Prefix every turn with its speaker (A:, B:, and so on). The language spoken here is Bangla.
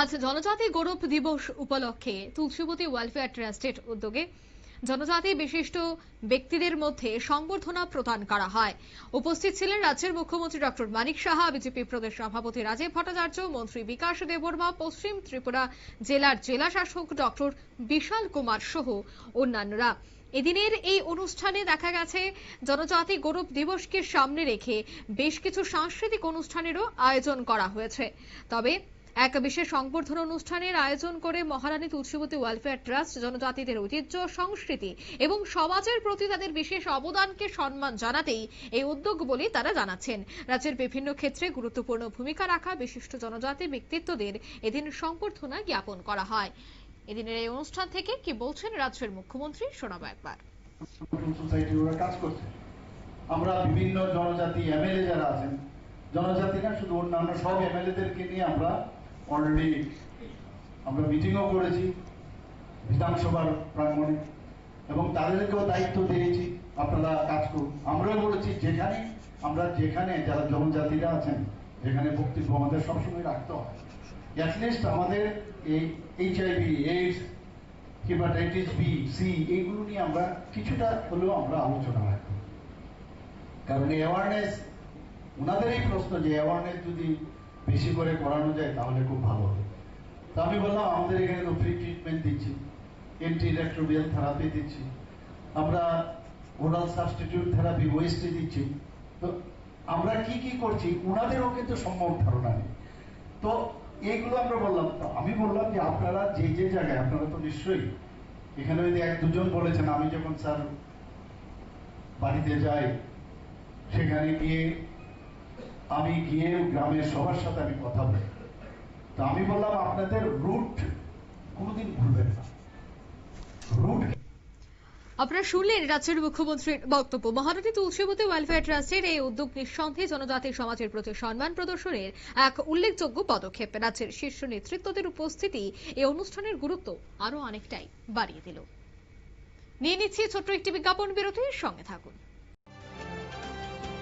A: আজ জনজাতি গৌরব দিবস উপলক্ষে তুলসীবতী ওয়েলফেয়ার ট্রাস্টের উদ্যোগে জনজাতি বিশিষ্ট ব্যক্তিদের মধ্যে সংবর্ধনা প্রদান করা হয়। উপস্থিত ছিলেন রাজ্যের মুখ্যমন্ত্রী ডক্টর মানিক সাহা, বিজেপি প্রদেশ সভাপতি রাজীব ভট্টাচার্য, মন্ত্রী বিকাশ দেববর্মা, পশ্চিম ত্রিপুরা জেলার জেলা শাসক ডক্টর বিশাল কুমার সহ অন্যান্যরা। এদিনের এই অনুষ্ঠানে দেখা গেছে, জনজাতি গৌরব দিবসকে সামনে রেখে বেশ কিছু সাংস্কৃতিক অনুষ্ঠানেরও আয়োজন করা হয়েছে। তবে এক বিশেষ সংবর্ধনা অনুষ্ঠানের আয়োজন করে মহারানী তুলসীবতী ওয়েলফেয়ার ট্রাস্ট, জনজাতিদের ঐতিহ্য, সংস্কৃতি এবং সমাজের প্রতি তাদের বিশেষ অবদানকে সম্মান জানাতেই এই উদ্যোগ বলে তারা জানাচ্ছেন। রাজ্যের বিভিন্ন ক্ষেত্রে গুরুত্বপূর্ণ ভূমিকা রাখা বিশিষ্ট জনজাতি ব্যক্তিত্বদের এদিন সংবর্ধনা জ্ঞাপন করা হয়। এদিনের এই অনুষ্ঠান থেকে কি বলছেন রাজ্যের মুখ্যমন্ত্রী? শোনাবো একবার।
B: আমরা বিভিন্ন জনজাতি এমএলএ যারা আছেন জনজাতি না শুধু অন্যান্য সব এমএলএদেরকে নিয়ে আমরা অলরেডি আমরা মিটিংও করেছি, বিধানসভার প্রাঙ্গণে, এবং তাদেরকেও দায়িত্ব দিয়েছি, আপনারা কাজ করুন। আমরাও বলেছি, যেখানে, আমরা যেখানে যারা জনজাতিরা আছেন, যেখানে বক্তব্য আমাদের সবসময় রাখতে হয়। অ্যাটলিস্ট আমাদের এই HIV AIDS hepatitis B C এইগুলো নিয়ে আমরা কিছুটা হলেও আমরা আলোচনা রাখব কারণ এই অ্যাওয়ারনেস ওনাদের এই প্রশ্ন যে অ্যাওয়ারনেস যদি বেশি করে করানো যায়, তাহলে খুব ভালো হবে। তো আমি বললাম, আমাদের এখানে তো ফ্রি ট্রিটমেন্ট দিচ্ছি। এন্টি রেক্টোবিয়াল থেরাপি দিচ্ছি। আমরা ওরাল সাবস্টিটিউট থেরাপি ওয়েস্টে দিচ্ছি। তো আমরা কি কি করছি ওনাদেরও কিন্তু সম্ভব ধারণা নেই। তো এইগুলো আমরা বললাম, তো আমি বললাম যে আপনারা যে যে জায়গায়, আপনারা তো নিশ্চয়ই এখানে যদি এক দুজন বলেছেন, আমি যখন স্যার বাড়িতে যাই, সেখানে গিয়ে আমি গিয়ে গ্রামের সবার সাথে আমি কথা বলি। তো আমি বললাম, আপনাদের রুট কোনোদিন ভুলবেন না। রুট
A: আপনারা শুনলেন রাজ্যের মুখ্যমন্ত্রীর বক্তব্য। মহারানী তুলসীবতী ওয়েলফেয়ার ট্রাস্টের এই উদ্যোগ নিঃসন্দেহে জনজাতি সমাজের প্রতি সম্মান প্রদর্শনের এক উল্লেখযোগ্য পদক্ষেপ। রাজ্যের শীর্ষ নেতৃত্বদের উপস্থিতি এই অনুষ্ঠানের গুরুত্ব আরও অনেকটাই বাড়িয়ে দিল। নিয়ে নিচ্ছি ছোট্ট একটি বিজ্ঞাপন বিরতির সঙ্গে থাকুন।